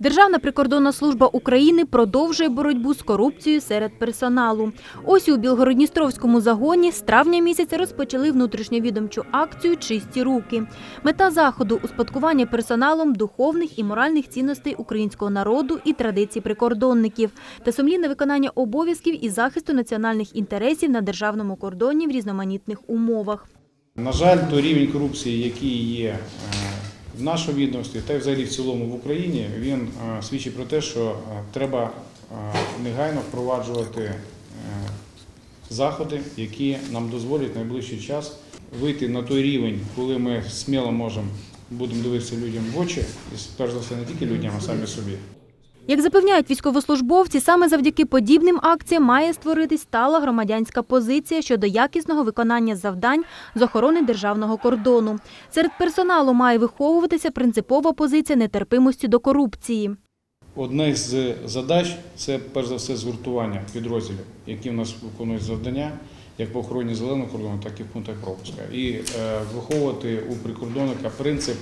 Державна прикордонна служба України продовжує боротьбу з корупцією серед персоналу. Ось у Білгородністровському загоні з травня місяця розпочали внутрішньовідомчу акцію Чисті руки. Мета заходу успадкування персоналом духовних і моральних цінностей українського народу і традицій прикордонників та сумлінне виконання обов'язків і захисту національних інтересів на державному кордоні в різноманітних умовах. На жаль, той рівень корупції, який є е, в нашому відомстві, та й взагалі в цілому в Україні, він е, свідчить про те, що е, треба е, негайно впроваджувати заходи, які нам дозволять найближчий час вийти на той рівень, коли ми сміло можемо будемо дивитися людям в очі, і перш за все не тільки людям, а самі собі. Як запевняють військовослужбовці, саме завдяки подібним акціям має створитись стала громадянська позиція щодо якісного виконання завдань з охорони державного кордону. Серед персоналу має виховуватися принципова позиція нетерпимості до корупції. Одне з задач це перш за все згуртування підрозділів, які в нас виконують завдання, як по охороні зеленого кордону, так і в пунктах пропуска. І е, виховувати у прикордонника принцип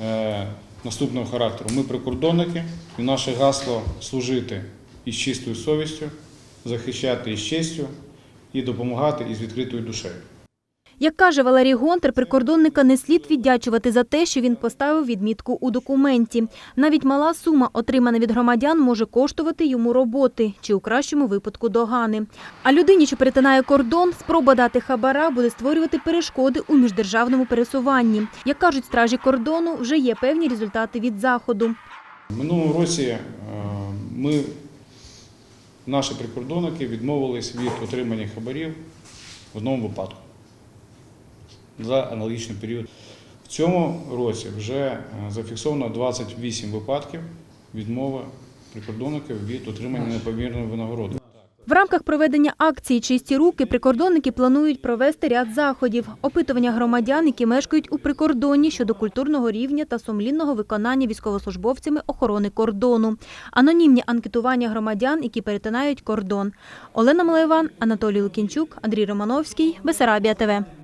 е, наступного характеру. Ми прикордонники, і наше гасло служити із чистою совістю, захищати із честю і допомагати із відкритою душею. Як каже Валерій Гонтар, прикордонника не слід віддячувати за те, що він поставив відмітку у документі. Навіть мала сума, отримана від громадян, може коштувати йому роботи чи у кращому випадку догани. А людині, що перетинає кордон, спроба дати хабара буде створювати перешкоди у міждержавному пересуванні. Як кажуть стражі кордону, вже є певні результати від заходу. В минулому році е, ми, наші прикордонники, відмовились від отримання хабарів в одному випадку за аналогічний період. В цьому році вже е, зафіксовано 28 випадків відмови прикордонників від отримання непомірної винагороди. В рамках проведення акції Чисті руки прикордонники планують провести ряд заходів, опитування громадян, які мешкають у прикордонні щодо культурного рівня та сумлінного виконання військовослужбовцями охорони кордону, анонімні анкетування громадян, які перетинають кордон. Олена Малайван, Анатолій Лукінчук, Андрій Романовський, Бесарабія ТВ.